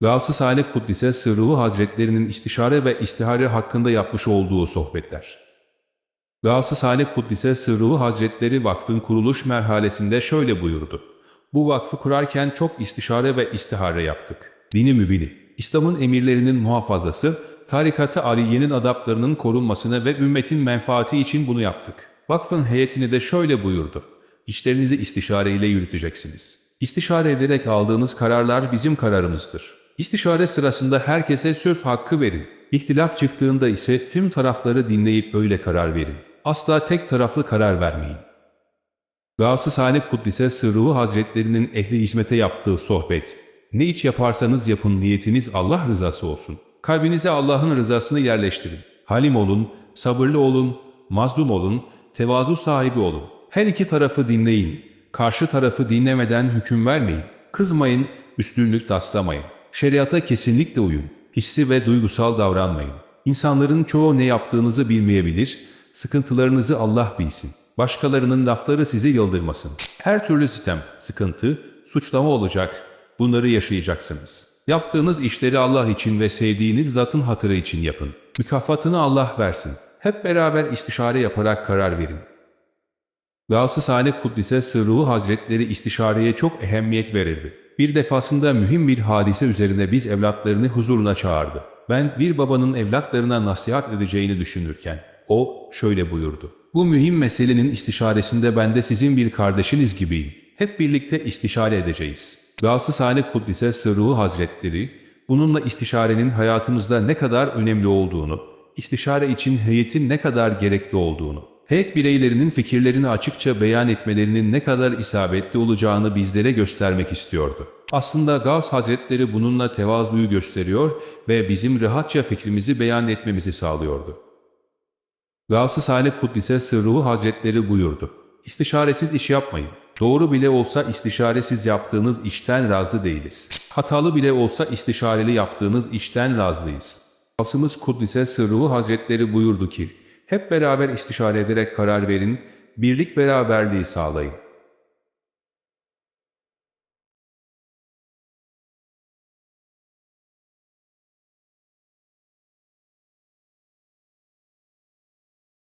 Gavs-ı Salih Kuddise Sırruhu Hazretlerinin istişare ve istihare hakkında yapmış olduğu sohbetler. Gavs-ı Salih Kuddise Sırruhu Hazretleri vakfın kuruluş merhalesinde şöyle buyurdu. Bu vakfı kurarken çok istişare ve istihare yaptık. Dini mübini, İslam'ın emirlerinin muhafazası, tarikatı Aliye'nin adaplarının korunmasına ve ümmetin menfaati için bunu yaptık. Vakfın heyetini de şöyle buyurdu. İşlerinizi istişareyle yürüteceksiniz. İstişare ederek aldığınız kararlar bizim kararımızdır. İstişare sırasında herkese söz hakkı verin. İhtilaf çıktığında ise tüm tarafları dinleyip öyle karar verin. Asla tek taraflı karar vermeyin. Gavs-ı Salih Kuddise Hazretlerinin ehli hizmete yaptığı sohbet. Ne iç yaparsanız yapın niyetiniz Allah rızası olsun. Kalbinize Allah'ın rızasını yerleştirin. Halim olun, sabırlı olun, mazlum olun, tevazu sahibi olun. Her iki tarafı dinleyin. Karşı tarafı dinlemeden hüküm vermeyin. Kızmayın, üstünlük taslamayın. Şeriata kesinlikle uyun. Hissi ve duygusal davranmayın. İnsanların çoğu ne yaptığınızı bilmeyebilir, sıkıntılarınızı Allah bilsin. Başkalarının lafları sizi yıldırmasın. Her türlü sitem, sıkıntı, suçlama olacak. Bunları yaşayacaksınız. Yaptığınız işleri Allah için ve sevdiğiniz zatın hatırı için yapın. Mükafatını Allah versin. Hep beraber istişare yaparak karar verin. Gavs-ı Salih Kuddise Sırruhu Hazretleri istişareye çok ehemmiyet verirdi. Bir defasında mühim bir hadise üzerine biz evlatlarını huzuruna çağırdı. Ben bir babanın evlatlarına nasihat edeceğini düşünürken, o şöyle buyurdu. Bu mühim meselenin istişaresinde ben de sizin bir kardeşiniz gibiyim. Hep birlikte istişare edeceğiz. Gavs-ı Salih Kuddise Hazretleri, bununla istişarenin hayatımızda ne kadar önemli olduğunu, istişare için heyetin ne kadar gerekli olduğunu, heyet bireylerinin fikirlerini açıkça beyan etmelerinin ne kadar isabetli olacağını bizlere göstermek istiyordu. Aslında Gavs Hazretleri bununla tevazuyu gösteriyor ve bizim rahatça fikrimizi beyan etmemizi sağlıyordu. Gavs-ı Salih Kuddise Sırruhu Hazretleri buyurdu. İstişaresiz iş yapmayın. Doğru bile olsa istişaresiz yaptığınız işten razı değiliz. Hatalı bile olsa istişareli yaptığınız işten razıyız. Asımız Kuddise Sırruhu Hazretleri buyurdu ki, hep beraber istişare ederek karar verin, birlik beraberliği sağlayın.